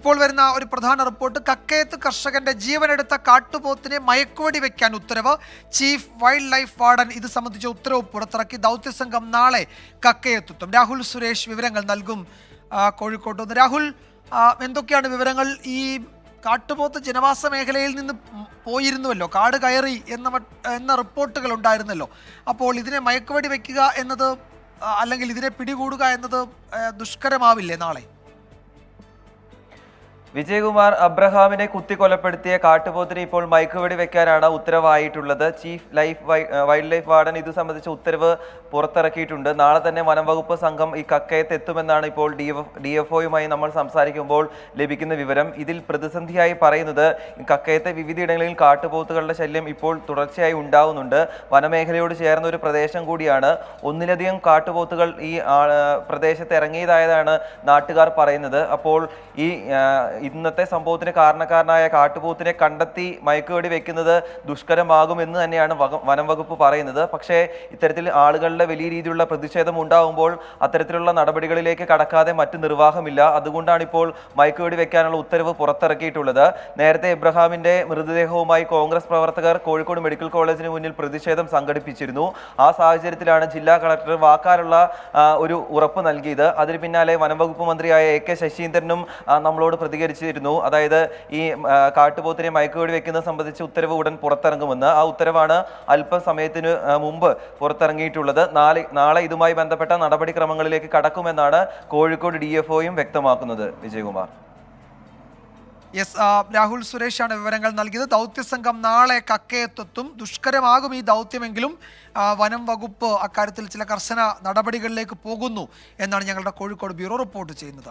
ഇപ്പോൾ വരുന്ന ഒരു പ്രധാന റിപ്പോർട്ട്. കക്കയത്ത് കർഷകന്റെ ജീവനെടുത്ത കാട്ടുപോത്തിനെ മയക്കുവടി വെക്കാൻ ഉത്തരവ്. ചീഫ് വൈൽഡ് ലൈഫ് വാർഡൻ ഇത് സംബന്ധിച്ച ഉത്തരവ് പുറത്തിറക്കി. ദൗത്യസംഘം നാളെ കക്കയത്തെത്തും രാഹുൽ സുരേഷ് വിവരങ്ങൾ നൽകും കോഴിക്കോട്ട് നിന്ന്. രാഹുൽ എന്തൊക്കെയാണ് വിവരങ്ങൾ? ഈ കാട്ടുപോത്ത് ജനവാസ മേഖലയിൽ നിന്ന് പോയിരുന്നുവല്ലോ. കാട് കയറി എന്ന എന്ന റിപ്പോർട്ടുകൾ ഉണ്ടായിരുന്നല്ലോ. അപ്പോൾ ഇതിനെ മയക്കുവടി വെക്കുക എന്നത് അല്ലെങ്കിൽ ഇതിനെ പിടികൂടുക എന്നത് ദുഷ്കരമാവില്ലേ നാളെ? വിജയകുമാർ അബ്രഹാമിനെ കുത്തിക്കൊലപ്പെടുത്തിയ കാട്ടുപോത്തിനെ ഇപ്പോൾ മയക്കുവെടി വെക്കാനാണ് ഉത്തരവായിട്ടുള്ളത്. Chief life wildlife warden ഇത് സംബന്ധിച്ച ഉത്തരവ് പുറത്തിറക്കിയിട്ടുണ്ട്. നാളെ തന്നെ വനംവകുപ്പ് സംഘം ഈ കക്കയത്ത് എത്തുമെന്നാണ് ഇപ്പോൾ ഡി ഡി എഫ് ഒയുമായി നമ്മൾ സംസാരിക്കുമ്പോൾ ലഭിക്കുന്ന വിവരം. ഇതിൽ പ്രതിസന്ധിയായി പറയുന്നത് കക്കയത്തെ വിവിധയിടങ്ങളിൽ കാട്ടുപോത്തുകളുടെ ശല്യം ഇപ്പോൾ തുടർച്ചയായി ഉണ്ടാവുന്നുണ്ട്. വനമേഖലയോട് ചേർന്ന ഒരു പ്രദേശം കൂടിയാണ്. ഒന്നിലധികം കാട്ടുപോത്തുകൾ ഈ പ്രദേശത്ത് ഇറങ്ങിയതായതാണ് നാട്ടുകാർ പറയുന്നത്. അപ്പോൾ ഈ ഇന്നത്തെ സംഭവത്തിന് കാരണക്കാരനായ കാട്ടുപോത്തിനെ കണ്ടെത്തി മയക്കുവെടി വെക്കുന്നത് ദുഷ്കരമാകുമെന്ന് തന്നെയാണ് വനം വകുപ്പ് പറയുന്നത്. പക്ഷേ ഇത്തരത്തിൽ ആളുകളുടെ വലിയ രീതിയിലുള്ള പ്രതിഷേധം ഉണ്ടാകുമ്പോൾ അത്തരത്തിലുള്ള നടപടികളിലേക്ക് കടക്കാതെ മറ്റ് നിർവാഹമില്ല. അതുകൊണ്ടാണ് ഇപ്പോൾ മയക്കുവെടി വെക്കാനുള്ള ഉത്തരവ് പുറത്തിറക്കിയിട്ടുള്ളത്. നേരത്തെ ഇബ്രഹാമിന്റെ മൃതദേഹവുമായി കോൺഗ്രസ് പ്രവർത്തകർ കോഴിക്കോട് മെഡിക്കൽ കോളേജിന് മുന്നിൽ പ്രതിഷേധം സംഘടിപ്പിച്ചിരുന്നു. ആ സാഹചര്യത്തിലാണ് ജില്ലാ കളക്ടർ വാക്കാലുള്ള ഒരു ഉറപ്പ് നൽകിയത്. അതിന് പിന്നാലെ വനംവകുപ്പ് മന്ത്രിയായ എ കെ ശശീന്ദ്രനും നമ്മളോട് നമ്മളോട് പ്രതികരിച്ചിരുന്നു അതായത് ഈ കാട്ടുപോത്തിനെ മയക്കുവെടി വെക്കുന്നത് സംബന്ധിച്ച് ഉത്തരവ് ഉടൻ പുറത്തിറങ്ങുമെന്ന്. ആ ഉത്തരവാണ് അല്പസമയത്തിന് മുമ്പ് പുറത്തിറങ്ങിയിട്ടുള്ളത്. നാളെ നാളെ ഇതുമായി ബന്ധപ്പെട്ട നടപടിക്രമങ്ങളിലേക്ക് കടക്കുമെന്നാണ് കോഴിക്കോട് ഡി എഫ് ഒയും വ്യക്തമാക്കുന്നത്. വിജയകുമാർ. യെസ് രാഹുൽ സുരേഷാണ് വിവരങ്ങൾ നൽകിയത്. ദൗത്യസംഘം നാളെ കക്കയത്തെത്തും. ദുഷ്കരമാകും ഈ ദൗത്യമെങ്കിലും വനം വകുപ്പ് അക്കാര്യത്തിൽ ചില കർശന നടപടികളിലേക്ക് പോകുന്നു എന്നാണ് ഞങ്ങളുടെ കോഴിക്കോട് ബ്യൂറോ റിപ്പോർട്ട് ചെയ്യുന്നത്.